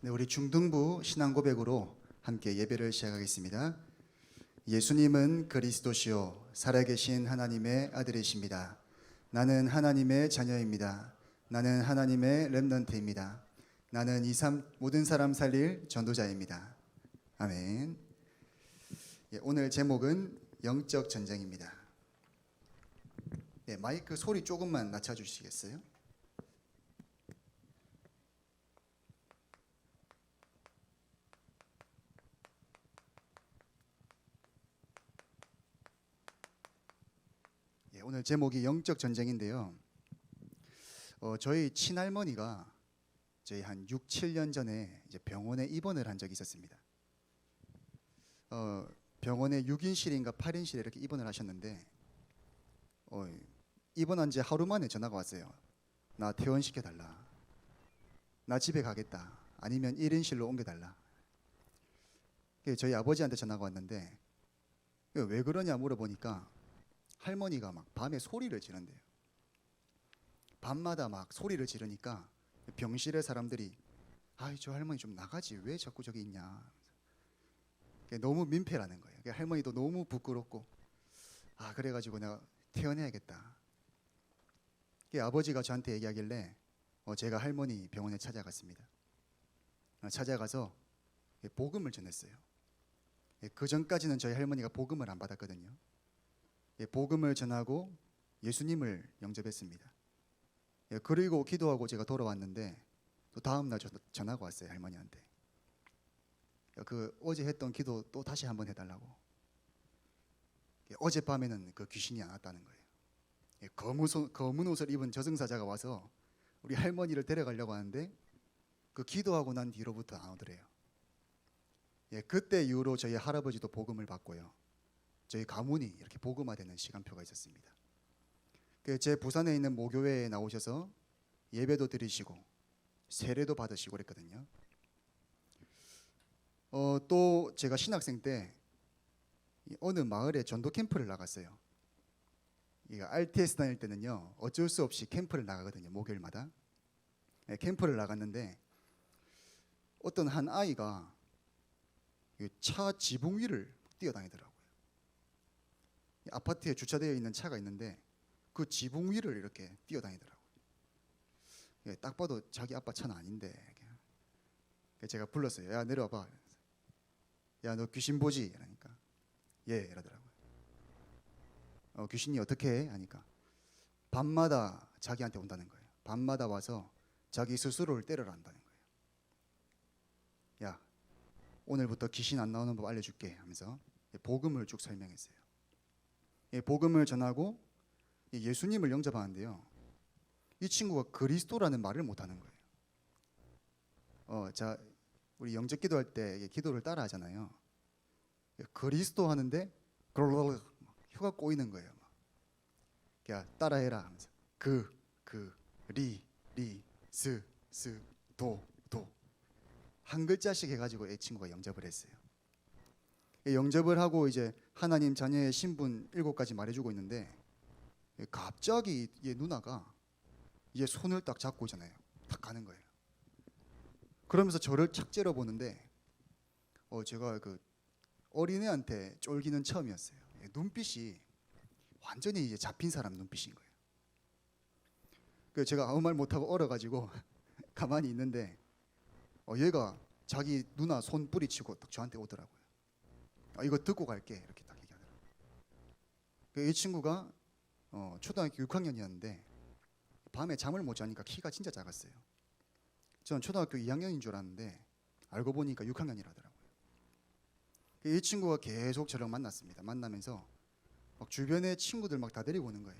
네, 우리 중등부 신앙 고백으로 함께 예배를 시작하겠습니다. 예수님은 그리스도시요 살아계신 하나님의 아들이십니다. 나는 하나님의 자녀입니다. 나는 하나님의 렘넌트입니다. 나는 이 삶, 모든 사람 살릴 전도자입니다. 아멘. 예, 오늘 제목은 영적 전쟁입니다. 예, 마이크 소리 조금만 낮춰주시겠어요? 오늘 제목이 영적 전쟁인데요. 어, 저희 친할머니가 저희 한 6, 7년 전에 이제 병원에 입원을 한 적이 있었습니다. 어, 병원에 6인실인가 8인실에 이렇게 입원을 하셨는데 어, 입원한 지 하루 만에 전화가 왔어요. 나 퇴원시켜 달라. 나 집에 가겠다. 아니면 1인실로 옮겨 달라. 저희 아버지한테 전화가 왔는데 왜 그러냐 물어보니까 할머니가 막 밤에 소리를 지른대요. 밤마다 막 소리를 지르니까 병실의 사람들이 아이 저 할머니 좀 나가지 왜 자꾸 저기 있냐. 너무 민폐라는 거예요. 할머니도 너무 부끄럽고 아 그래가지고 내가. 그게 아버지가 저한테 얘기하길래 어, 제가 할머니 병원에 찾아갔습니다. 어, 찾아가서 복음을 전했어요. 그 전까지는 저희 할머니가 복음을 안 받았거든요. 예, 복음을 전하고 예수님을 영접했습니다. 예, 그리고 기도하고 제가 돌아왔는데 또 다음 날 전- 전화가 왔어요 할머니한테. 예, 그 어제 했던 기도 또 다시 한번 해달라고. 예, 어젯밤에는 그 귀신이 안 왔다는 거예요. 예, 검은, 옷, 검은 옷을 입은 저승사자가 와서 우리 할머니를 데려가려고 하는데 그 기도하고 난 뒤로부터 안 오더래요. 예, 그때 이후로 저희 할아버지도 복음을 받고요. 저희 가문이 이렇게 복음화되는 시간표가 있었습니다. 그제 부산에 있는 모교회에 나오셔서 예배도 드리시고 세례도 받으시고 그랬거든요. 어, 또 제가 신학생 때이 어느 마을에 전도 캠프를 나갔어요. 이 RTS 다닐 때는요 어쩔 수 없이 캠프를 나가거든요 목요일마다 예, 캠프를 나갔는데 어떤 한 아이가 이차 지붕 위를 뛰어다니더라고요. 이 아파트에 주차되어 있는 차가 있는데 그 지붕 위를 이렇게 뛰어다니더라고요. 예, 딱 봐도 자기 아빠 차는 아닌데 제가 불렀어요. 야 내려와봐. 야 너 귀신 보지? 이러니까 예 이러더라고요. 어, 귀신이 어떻게 해? 하니까 밤마다 자기한테 온다는 거예요. 밤마다 와서 자기 스스로를 때려라 한다는 거예요. 야 오늘부터 귀신 안 나오는 법 알려줄게 하면서 복음을 쭉 설명했어요. 예, 복음을 전하고 이 예수님을 영접하는데요. 이 친구가 그리스도라는 말을 못하는 거예요. 어, 자 우리 영접 기도할 때 기도를 따라 하잖아요. 예, 그리스도 하는데 막 혀가 꼬이는 거예요. 막. 야 따라해라 하면서 그, 그그 리 리 스 스 도 도 한 글자씩 해가지고 이 친구가 영접을 했어요. 이 영접을 하고 이제 하나님 자녀의 신분 일곱 가지 말해주고 있는데 이 갑자기 얘 누나가 얘 손을 딱 잡고 있잖아요. 딱 가는 거예요. 그러면서 저를 착 째려보는데 어 제가 그 어린애한테 쫄기는 처음이었어요. 예, 눈빛이 완전히 이제 잡힌 사람 눈빛인 거예요. 그 제가 아무 말 못하고 얼어가지고 가만히 있는데 어, 얘가 자기 누나 손 뿌리치고 딱 저한테 오더라고요. 아, 이거 듣고 갈게 이렇게 딱 얘기하더라고요. 그이 친구가 어, 초등학교 6학년이었는데 밤에 잠을 못 자니까 키가 진짜 작았어요. 저는 초등학교 2학년인 줄 알았는데 알고 보니까 6학년이라더라고요. 이 친구가 계속 저를 만났습니다. 만나면서 막 주변에 친구들 막 다 데리고 오는 거예요.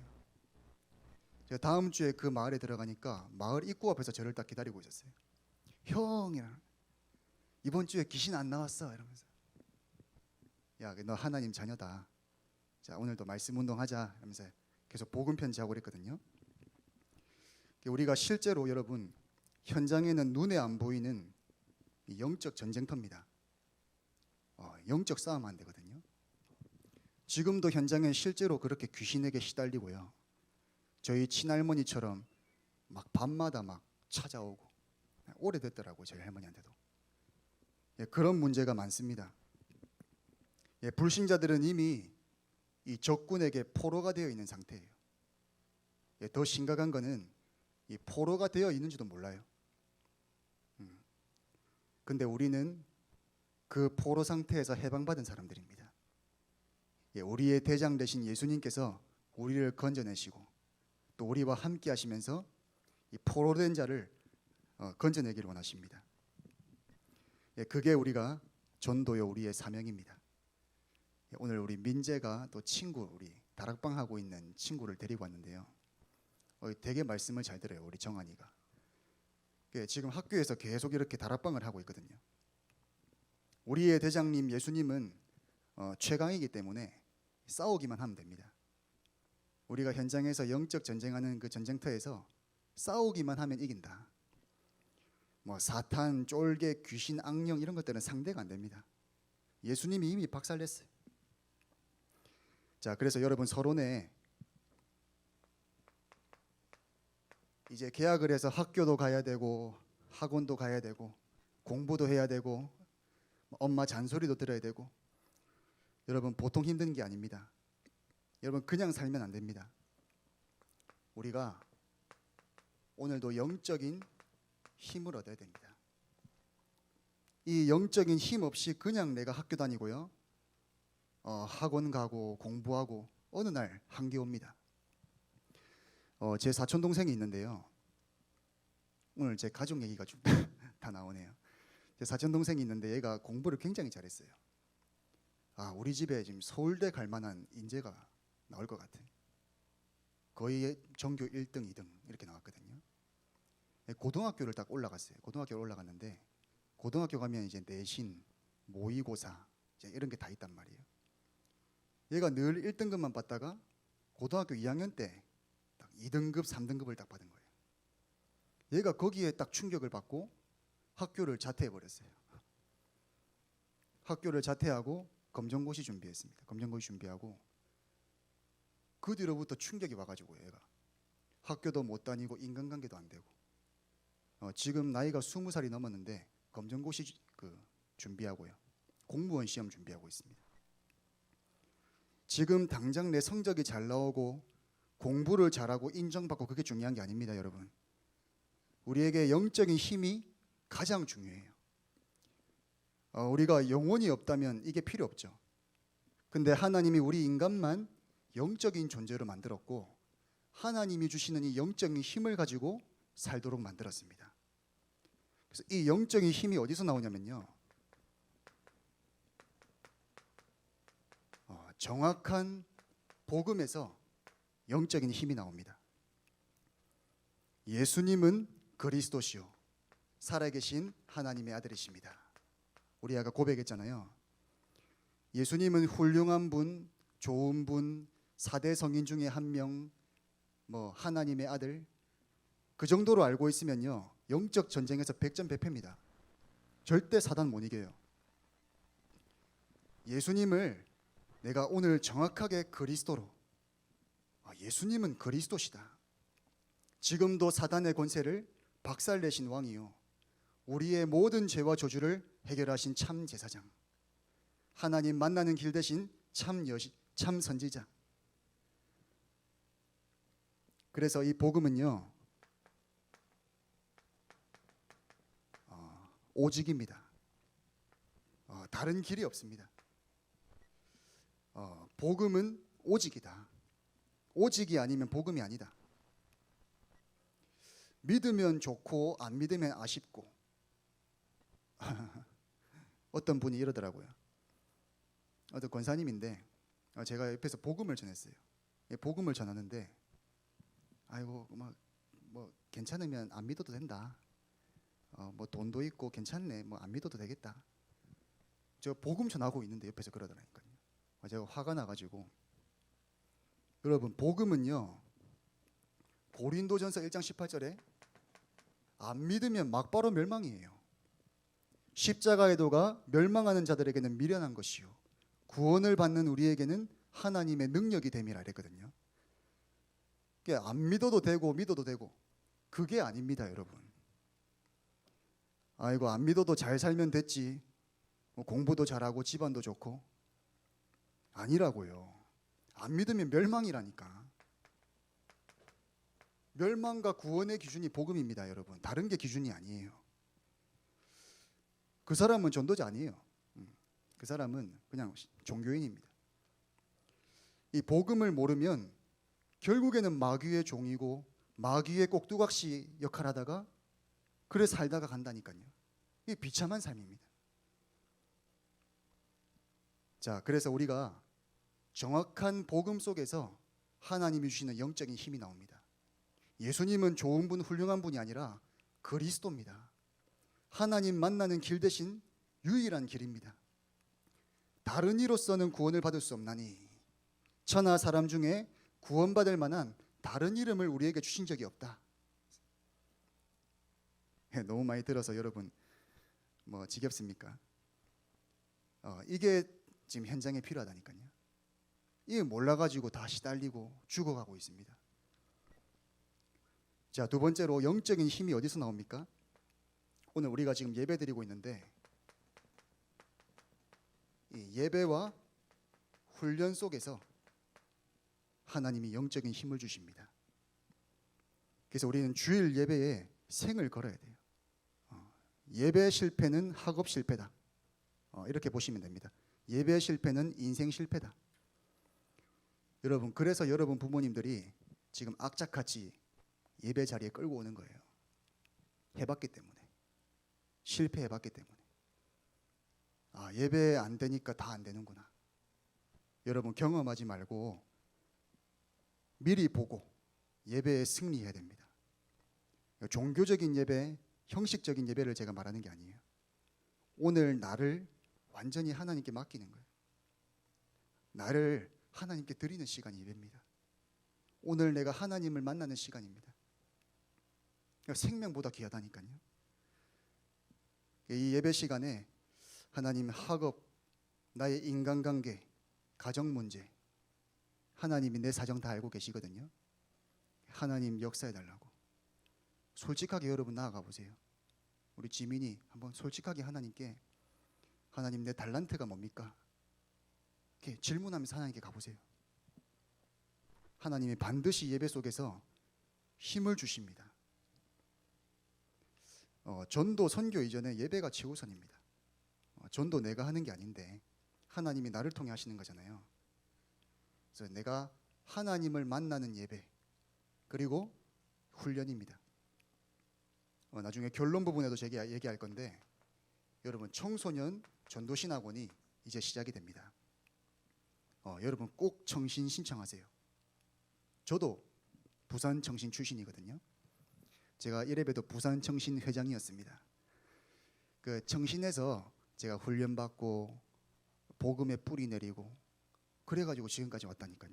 제가 다음 주에 그 마을에 들어가니까 마을 입구 앞에서 저를 딱 기다리고 있었어요. 형이랑 이번 주에 귀신 안 나왔어 이러면서 야 너 하나님 자녀다. 자 오늘도 말씀 운동하자 이러면서 계속 복음 편지하고 그랬거든요. 우리가 실제로 여러분 현장에는 눈에 안 보이는 이 영적 전쟁터입니다. 어, 영적 싸움 안 되거든요. 지금도 현장에 실제로 그렇게 귀신에게 시달리고요. 저희 친할머니처럼 막 밤마다 막 찾아오고 오래됐더라고요 저희 할머니한테도 예, 그런 문제가 많습니다. 예, 불신자들은 이미 이 적군에게 포로가 되어 있는 상태예요. 예, 더 심각한 거는 이 포로가 되어 있는지도 몰라요. 음. 근데 우리는 그 포로 상태에서 해방받은 사람들입니다. 예, 우리의 대장 되신 예수님께서 우리를 건져내시고 또 우리와 함께 하시면서 이 포로된 자를 어, 건져내기를 원하십니다. 예, 그게 우리가 전도요 우리의 사명입니다. 예, 오늘 우리 민재가 또 친구 우리 다락방 하고 있는 친구를 데리고 왔는데요. 어, 되게 말씀을 잘 들어요 우리 정한이가. 예, 지금 학교에서 계속 이렇게 다락방을 하고 있거든요. 우리의 대장님 예수님은 어, 최강이기 때문에 싸우기만 하면 됩니다. 우리가 현장에서 영적 전쟁하는 그 전쟁터에서 싸우기만 하면 이긴다. 뭐 사탄, 쫄개, 귀신, 악령 이런 것들은 상대가 안 됩니다. 예수님이 이미 박살냈어요. 자, 그래서 여러분 서론에 이제 계약을 해서 학교도 가야 되고 학원도 가야 되고 공부도 해야 되고 엄마 잔소리도 들어야 되고 여러분 보통 힘든 게 아닙니다. 여러분 그냥 살면 안 됩니다. 우리가 오늘도 영적인 힘을 얻어야 됩니다. 이 영적인 힘 없이 그냥 내가 학교 다니고요. 어, 학원 가고 공부하고 어느 날 한계 옵니다. 어, 제 사촌 동생이 있는데요. 오늘 제 가족 얘기가 좀 다 나오네요. 제 사촌 동생이 있는데 얘가 공부를 굉장히 잘했어요. 아, 우리 집에 지금 서울대 갈 만한 인재가 나올 것 같아. 거의 전교 1등, 2등 이렇게 나왔거든요. 예, 고등학교를 딱 올라갔어요. 고등학교 올라갔는데 고등학교 가면 이제 내신, 모의고사 이제 이런 게 다 있단 말이에요. 얘가 늘 1등급만 받다가 고등학교 2학년 때 딱 2등급, 3등급을 딱 받은 거예요. 얘가 거기에 딱 충격을 받고 학교를 자퇴해 버렸어요. 학교를 자퇴하고 검정고시 준비했습니다. 검정고시 준비하고 그 뒤로부터 충격이 와가지고 얘가 학교도 못 다니고 인간관계도 안 되고 어, 지금 나이가 스무 살이 넘었는데 검정고시 주- 그 준비하고요 공무원 시험 준비하고 있습니다. 지금 당장 내 성적이 잘 나오고 공부를 잘하고 인정받고 그게 중요한 게 아닙니다, 여러분. 우리에게 영적인 힘이 가장 중요해요. 어, 우리가 영혼이 없다면 이게 필요 없죠. 근데 하나님이 우리 인간만 영적인 존재로 만들었고 하나님이 주시는 이 영적인 힘을 가지고 살도록 만들었습니다. 그래서 이 영적인 힘이 어디서 나오냐면요. 어, 정확한 복음에서 영적인 힘이 나옵니다. 예수님은 그리스도시요 살아계신 하나님의 아들이십니다. 우리 아까 고백했잖아요. 예수님은 훌륭한 분, 좋은 분, 사대 성인 중에 한 명, 뭐 하나님의 아들 그 정도로 알고 있으면요 영적 전쟁에서 백전백패입니다. 절대 사단 못 이겨요. 예수님을 내가 오늘 정확하게 그리스도로 아, 예수님은 그리스도시다. 지금도 사단의 권세를 박살내신 왕이요. 우리의 모든 죄와 저주를 해결하신 참 제사장. 하나님 만나는 길 대신 참 여시 참 선지자. 그래서 이 복음은요 어, 오직입니다. 어, 다른 길이 없습니다 어, 복음은 오직이다 오직이 아니면 복음이 아니다 믿으면 좋고 안 믿으면 아쉽고 어떤 분이 이러더라고요. 어떤 권사님인데 어, 제가 옆에서 복음을 전했어요. 예, 복음을 전하는데 아이고 막 뭐 괜찮으면 안 믿어도 된다. 어, 뭐 돈도 있고 괜찮네. 뭐 안 믿어도 되겠다. 저 복음 전하고 있는데 옆에서 그러더라니까요. 어, 제가 화가 나가지고 여러분 복음은요 고린도전서 1장 18절에 안 믿으면 막바로 멸망이에요. 십자가의 도가 멸망하는 자들에게는 미련한 것이요 구원을 받는 우리에게는 하나님의 능력이 됨이라 그랬거든요. 안 믿어도 되고 믿어도 되고 그게 아닙니다, 여러분. 아이고 안 믿어도 잘 살면 됐지. 뭐 공부도 잘하고 집안도 좋고 아니라고요. 안 믿으면 멸망이라니까. 멸망과 구원의 기준이 복음입니다, 여러분. 다른 게 기준이 아니에요. 그 사람은 전도자 아니에요. 음, 그 사람은 그냥 종교인입니다. 이 복음을 모르면 결국에는 마귀의 종이고 마귀의 꼭두각시 역할하다가 그래 살다가 간다니까요. 이게 비참한 삶입니다. 자, 그래서 우리가 정확한 복음 속에서 하나님이 주시는 영적인 힘이 나옵니다. 예수님은 좋은 분, 훌륭한 분이 아니라 그리스도입니다. 하나님 만나는 길 대신 유일한 길입니다. 다른 이로서는 구원을 받을 수 없나니 천하 사람 중에 구원받을 만한 다른 이름을 우리에게 주신 적이 없다. 예, 너무 많이 들어서 여러분 뭐 지겹습니까? 어, 이게 지금 현장에 필요하다니까요. 이게 몰라가지고 다 시달리고 죽어가고 있습니다. 자, 두 번째로 영적인 힘이 어디서 나옵니까? 오늘 우리가 지금 예배 드리고 있는데 이 예배와 훈련 속에서 하나님이 영적인 힘을 주십니다. 그래서 우리는 주일 예배에 생을 걸어야 돼요. 어, 예배 실패는 학업 실패다. 어, 이렇게 보시면 됩니다. 예배 실패는 인생 실패다. 여러분 그래서 여러분 부모님들이 지금 악착같이 예배 자리에 끌고 오는 거예요. 해봤기 때문에 실패해봤기 때문에 아 예배 안 되니까 다 안 되는구나. 여러분 경험하지 말고 미리 보고 예배에 승리해야 됩니다. 종교적인 예배, 형식적인 예배를 제가 말하는 게 아니에요. 오늘 나를 완전히 하나님께 맡기는 거예요. 나를 하나님께 드리는 시간이 예배입니다. 오늘 내가 하나님을 만나는 시간입니다. 생명보다 귀하다니까요. 이 예배 시간에 하나님 학업, 나의 인간관계, 가정 문제, 하나님이 내 사정 다 알고 계시거든요. 하나님 역사해 달라고. 솔직하게 여러분 나아가 보세요. 우리 지민이 한번 솔직하게 하나님께 하나님 내 달란트가 뭡니까? 이렇게 질문하면서 하나님께 가보세요. 하나님이 반드시 예배 속에서 힘을 주십니다. 어, 전도 선교 이전에 예배가 최우선입니다. 어, 전도 내가 하는 게 아닌데 하나님이 나를 통해 하시는 거잖아요. 그래서 내가 하나님을 만나는 예배 그리고 훈련입니다. 어, 나중에 결론 부분에도 제가 얘기할 건데 여러분 청소년 전도신학원이 이제 시작이 됩니다. 어, 여러분 꼭 청신 신청하세요. 저도 부산 청신 출신이거든요. 제가 이래봬도 부산 청신 회장이었습니다. 그 청신에서 제가 훈련 받고 복음에 뿌리 내리고 그래가지고 지금까지 왔다니까요.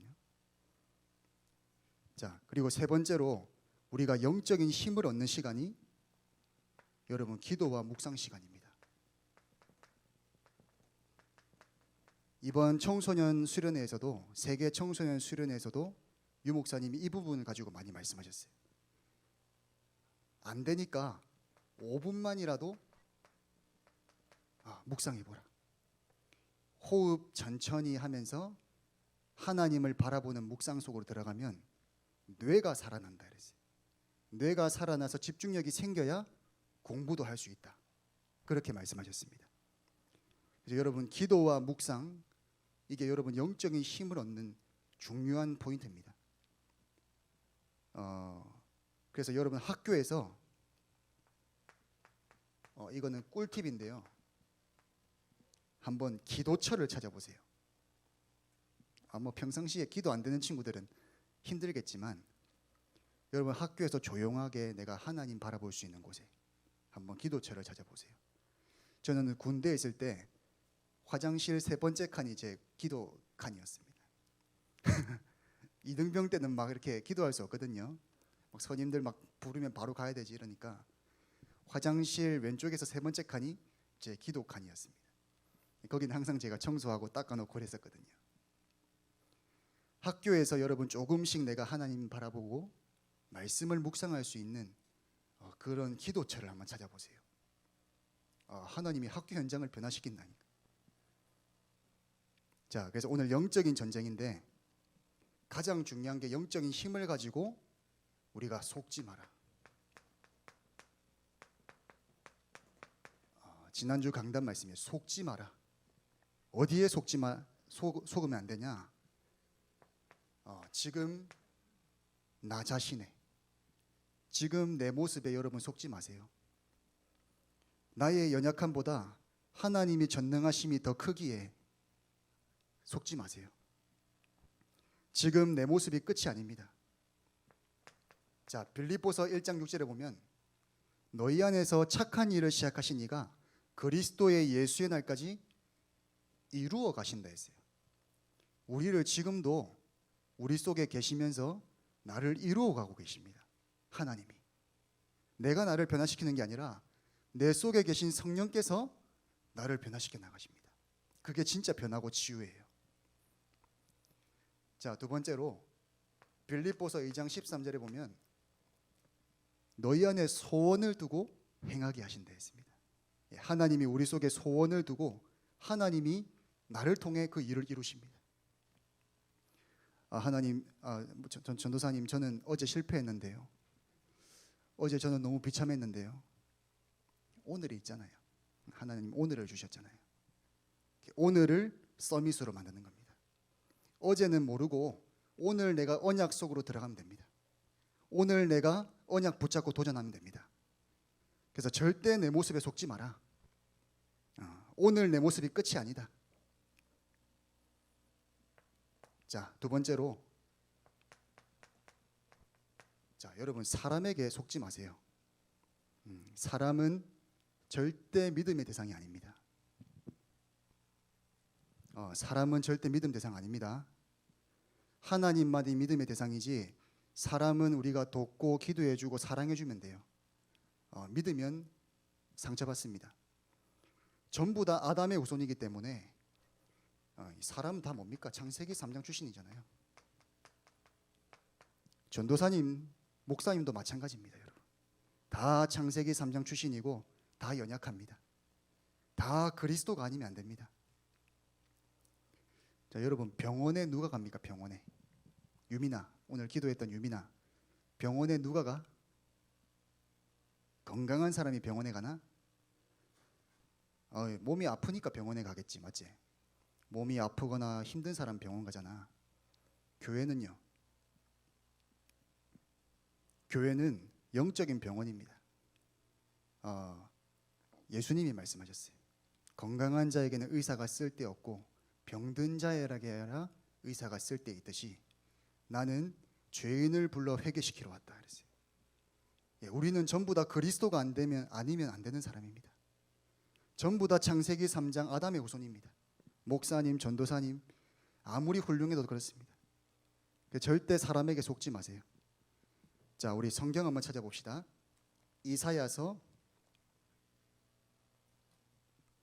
자 그리고 세 번째로 우리가 영적인 힘을 얻는 시간이 여러분 기도와 묵상 시간입니다. 이번 청소년 수련회에서도 세계 청소년 수련회에서도 유 목사님이 이 부분을 가지고 많이 말씀하셨어요. 안 되니까 5분만이라도 아, 묵상해 보라. 호흡 천천히 하면서 하나님을 바라보는 묵상 속으로 들어가면 뇌가 살아난다 그랬어요. 뇌가 살아나서 집중력이 생겨야 공부도 할 수 있다. 그렇게 말씀하셨습니다. 여러분 기도와 묵상 이게 여러분 영적인 힘을 얻는 중요한 포인트입니다. 어, 그래서 여러분 학교에서 어, 이거는 꿀팁인데요. 한번 기도처를 찾아보세요. 아, 뭐 평상시에 기도 안 되는 친구들은 힘들겠지만 여러분 학교에서 조용하게 내가 하나님 바라볼 수 있는 곳에 한번 기도처를 찾아보세요. 저는 군대에 있을 때 화장실 세 번째 칸이 제 기도 칸이었습니다. 이등병 때는 막 이렇게 기도할 수 없거든요. 막 선임들 막 부르면 바로 가야 되지 이러니까 화장실 왼쪽에서 세 번째 칸이 제 기도 칸이었습니다. 거기는 항상 제가 청소하고 닦아놓고 그랬었거든요. 학교에서 여러분 조금씩 내가 하나님 바라보고 말씀을 묵상할 수 있는 어, 그런 기도처를 한번 찾아보세요. 어, 하나님이 학교 현장을 변화시킨다니까. 자, 그래서 오늘 영적인 전쟁인데 가장 중요한 게 영적인 힘을 가지고 우리가 속지 마라. 어, 지난주 강단 말씀에 속지 마라. 어디에 속지 마 속, 속으면 안 되냐? 어, 지금 나 자신에 지금 내 모습에 여러분 속지 마세요. 나의 연약함보다 하나님이 전능하심이 더 크기에 속지 마세요. 지금 내 모습이 끝이 아닙니다. 자, 빌립보서 1장 6절에 보면 너희 안에서 착한 일을 시작하신 이가 그리스도의 예수의 날까지 이루어 가신다 했어요. 우리를 지금도 우리 속에 계시면서 나를 이루어 가고 계십니다. 하나님이. 내가 나를 변화시키는 게 아니라 내 속에 계신 성령께서 나를 변화시켜 나가십니다. 그게 진짜 변하고 치유예요. 자, 두 번째로 빌립보서 2장 13절에 보면 너희 안에 소원을 두고 행하게 하신다 했습니다. 예, 하나님이 우리 속에 소원을 두고 하나님이 나를 통해 그 일을 이루십니다. 아, 하나님, 아, 전, 전도사님, 저는 어제 실패했는데요. 어제 저는 너무 비참했는데요. 오늘이 있잖아요. 하나님 오늘을 주셨잖아요. 오늘을 서밋으로 만드는 겁니다. 어제는 모르고 오늘 내가 언약 속으로 들어가면 됩니다. 오늘 내가 언약 붙잡고 도전하면 됩니다. 그래서 절대 내 모습에 속지 마라. 어, 오늘 내 모습이 끝이 아니다. 자, 두 번째로 자, 여러분 사람에게 속지 마세요. 음, 사람은 절대 믿음의 대상이 아닙니다. 어, 사람은 절대 믿음 대상 아닙니다. 하나님만이 믿음의 대상이지 사람은 우리가 돕고 기도해주고 사랑해주면 돼요. 어, 믿으면 상처받습니다. 전부 다 아담의 후손이기 때문에 어, 사람은 다 뭡니까? 창세기 3장 출신이잖아요. 전도사님, 목사님도 마찬가지입니다, 여러분. 다 창세기 3장 출신이고 다 연약합니다. 다 그리스도가 아니면 안 됩니다. 자, 여러분 병원에 누가 갑니까? 병원에 유미나 오늘 기도했던 유미나 병원에 누가 가? 건강한 사람이 병원에 가나? 어, 몸이 아프니까 병원에 가겠지, 맞지? 몸이 아프거나 힘든 사람 병원 가잖아. 교회는요. 교회는 영적인 병원입니다. 어, 예수님이 말씀하셨어요. 건강한 자에게는 의사가 쓸데없고 병든 자에게 하라 의사가 쓸데 있듯이 나는 죄인을 불러 회개시키러 왔다 그랬어요. 예, 우리는 전부 다 그리스도가 안 되면 아니면 안 되는 사람입니다. 전부 다 창세기 3장 아담의 후손입니다. 목사님, 전도사님 아무리 훌륭해도 그렇습니다. 그 절대 사람에게 속지 마세요. 자, 우리 성경 한번 찾아봅시다. 이사야서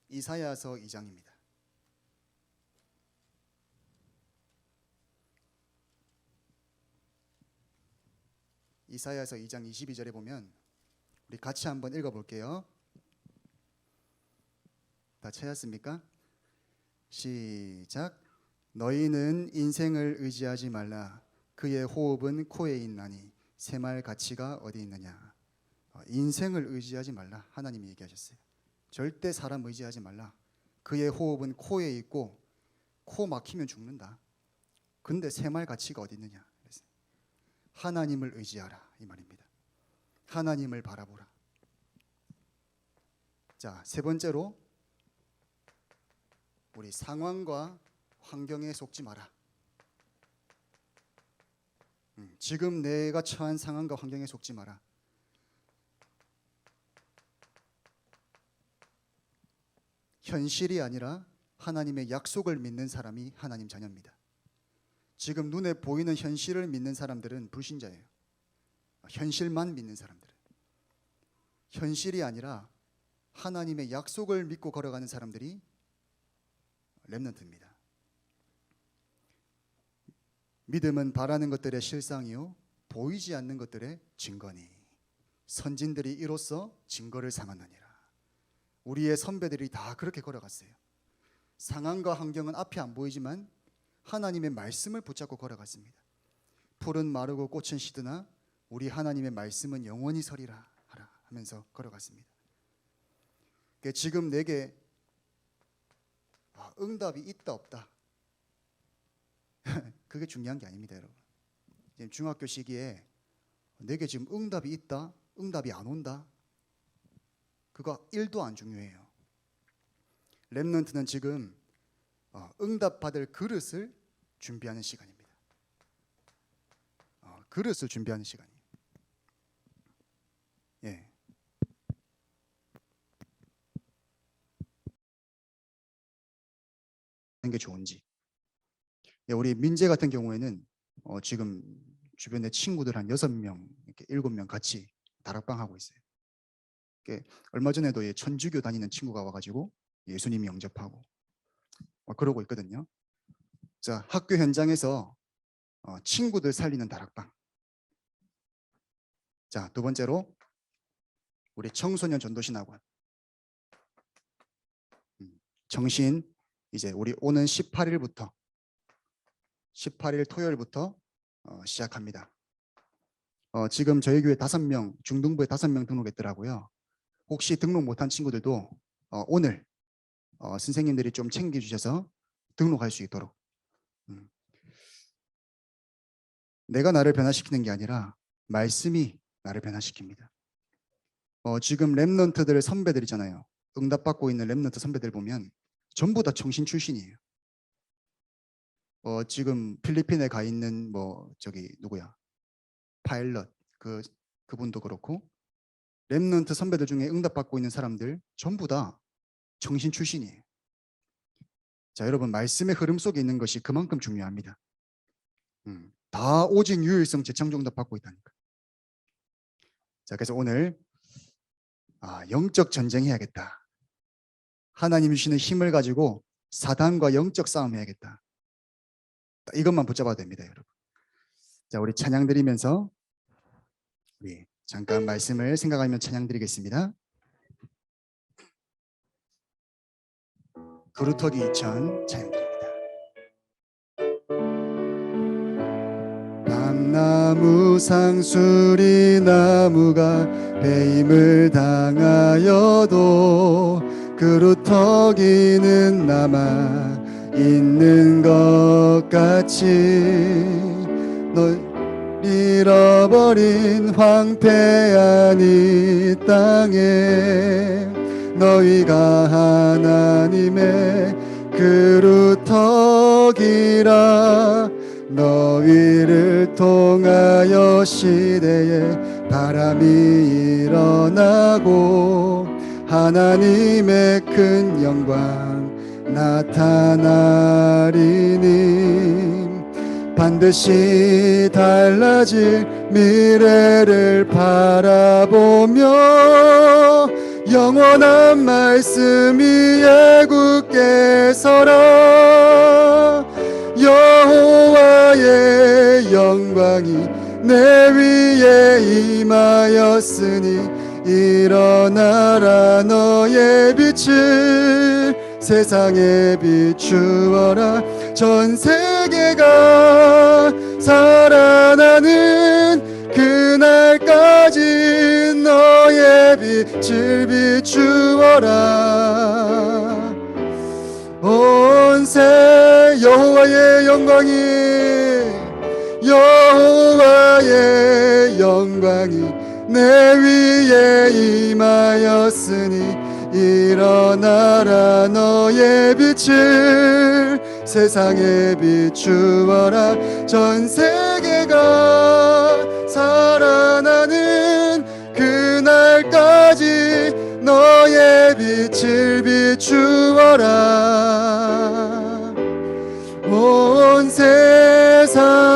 이사야서 2장입니다. 이사야서 2장 22절에 보면 우리 같이 한번 읽어 볼게요. 다 찾았습니까? 시작. 너희는 인생을 의지하지 말라. 그의 호흡은 코에 있나니 새말 가치가 어디 있느냐. 어, 인생을 의지하지 말라. 하나님이 얘기하셨어요. 절대 사람 의지하지 말라. 그의 호흡은 코에 있고 코 막히면 죽는다. 근데 새말 가치가 어디 있느냐. 하나님을 의지하라 이 말입니다. 하나님을 바라보라. 자, 세 번째로 우리 상황과 환경에 속지 마라. 음, 지금 내가 처한 상황과 환경에 속지 마라. 현실이 아니라 하나님의 약속을 믿는 사람이 하나님 자녀입니다. 지금 눈에 보이는 현실을 믿는 사람들은 불신자예요. 현실만 믿는 사람들은 현실이 아니라 하나님의 약속을 믿고 걸어가는 사람들이 렘넌트입니다. 믿음은 바라는 것들의 실상이요 보이지 않는 것들의 증거니 선진들이 이로써 증거를 삼았느니라. 우리의 선배들이 다 그렇게 걸어갔어요. 상황과 환경은 앞에 안 보이지만 하나님의 말씀을 붙잡고 걸어갔습니다. 풀은 마르고 꽃은 시드나 우리 하나님의 말씀은 영원히 서리라 하라 하면서 걸어갔습니다. 그러니까 지금 내게 아, 응답이 있다 없다 그게 중요한 게 아닙니다, 여러분. 지금 중학교 시기에 내게 지금 응답이 있다, 응답이 안 온다 그거 1도 안 중요해요. 렘넌트는 지금 어, 응답 받을 그릇을 준비하는 시간입니다. 어, 그릇을 준비하는 시간이에요. 예. 게 좋은지. 예, 우리 민재 같은 경우에는 어, 지금 주변에 친구들 한 여섯 명, 이렇게 일곱 명 같이 다락방 하고 있어요. 얼마 전에도 예, 천주교 다니는 친구가 와가지고 예수님 영접하고 어, 그러고 있거든요. 자, 학교 현장에서 어, 친구들 살리는 다락방. 자, 두 번째로 우리 청소년 전도신 학원. 음, 정신 이제 우리 오는 18일부터 18일 토요일부터 어, 시작합니다. 어, 지금 저희 교회 다섯 명 중등부에 다섯 명 등록했더라고요. 혹시 등록 못한 친구들도 어, 오늘 어, 선생님들이 좀 챙겨주셔서 등록할 수 있도록. 음. 내가 나를 변화시키는 게 아니라 말씀이 나를 변화시킵니다. 어, 지금 랩런트들 선배들이잖아요. 응답받고 있는 랩런트 선배들 보면 전부 다 청신 출신이에요. 어, 지금 필리핀에 가 있는 뭐 저기 누구야? 파일럿 그 그분도 그렇고 랩런트 선배들 중에 응답받고 있는 사람들 전부 다 정신 출신이에요. 자, 여러분 말씀의 흐름 속에 있는 것이 그만큼 중요합니다. 음, 다 오직 유일성 재창조 응답 받고 있다니까. 자, 그래서 오늘 아, 영적 전쟁 해야겠다. 하나님 주시는 힘을 가지고 사단과 영적 싸움 해야겠다. 이것만 붙잡아도 됩니다, 여러분. 자, 우리 찬양 드리면서 우리 잠깐 말씀을 생각하면 찬양 드리겠습니다. 그루터기 2000 찬양드립니다. 밤나무 상수리 나무가 배임을 당하여도 그루터기는 남아 있는 것 같이 널 잃어버린 황폐한 이 땅에 너희가 하나님의 그루터기라 너희를 통하여 시대에 바람이 일어나고 하나님의 큰 영광 나타나리니 반드시 달라질 미래를 바라보며 영원한 말씀이 애굽게 서라. 여호와의 영광이 내 위에 임하였으니 일어나라 너의 빛을 세상에 비추어라. 전 세계가 살아나는 그날까지 빛을 비추어라. 온세 여호와의 영광이 여호와의 영광이 내 위에 임하였으니 일어나라. 너의 빛을 세상에 비추어라. 전 세계가 살아나는 너의 빛을 비추어라. 온 세상